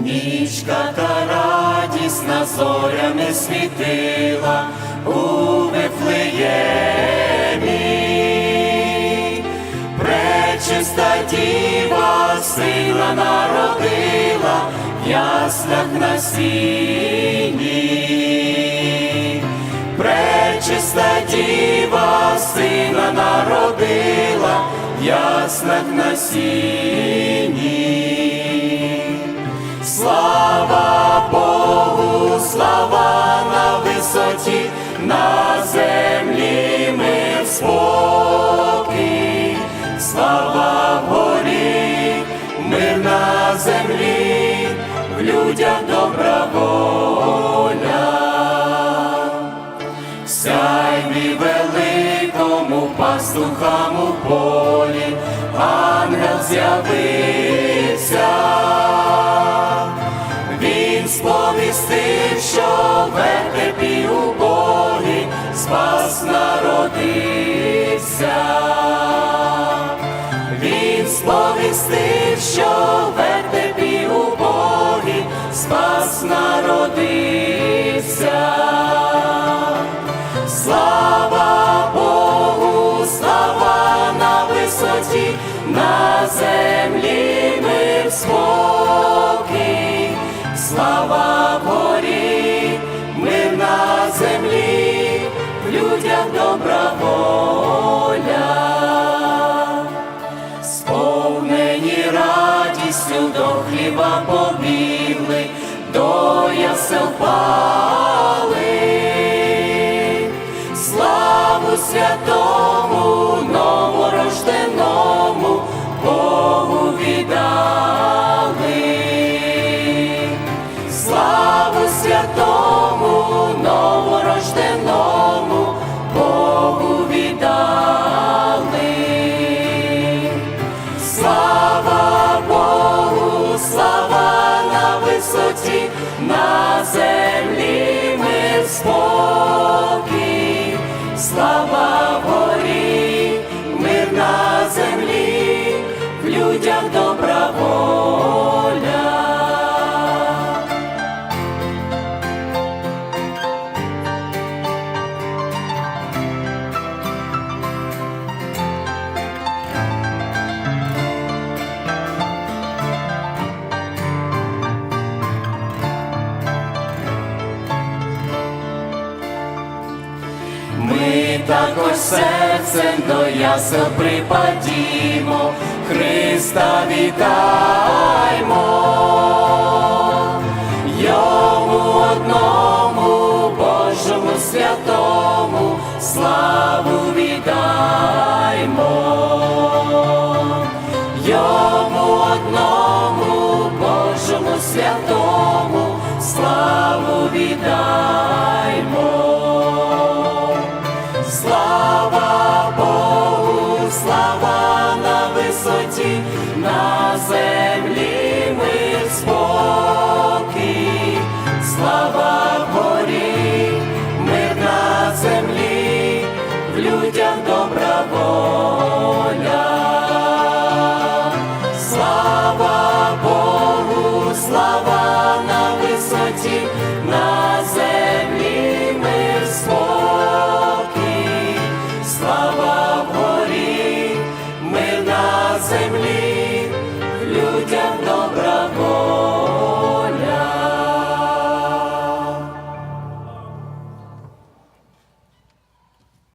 Нічка та радісна зорями світила у Вифлеємі. Пречиста діва сина народила в яслах на сіні. Пречиста діва сина народила в яслах на сіні. Слава Богу, слава на висоті, на землі мир спокій, слава горі, мир на землі, в людях добра воля. Сяйві великому пастухам у полі, ангел з'явився. Сповістив, що в вертепі у Богі спас народився. Слава до впали. Славу святому новорожденому Богу віддали. Славу святому добра воля. Також серцем до ясел припадімо, Христа вітаймо, йому одному Божому святому славу віддаймо, йому одному Божому святому славу віддаймо. На землі ми спокій, слава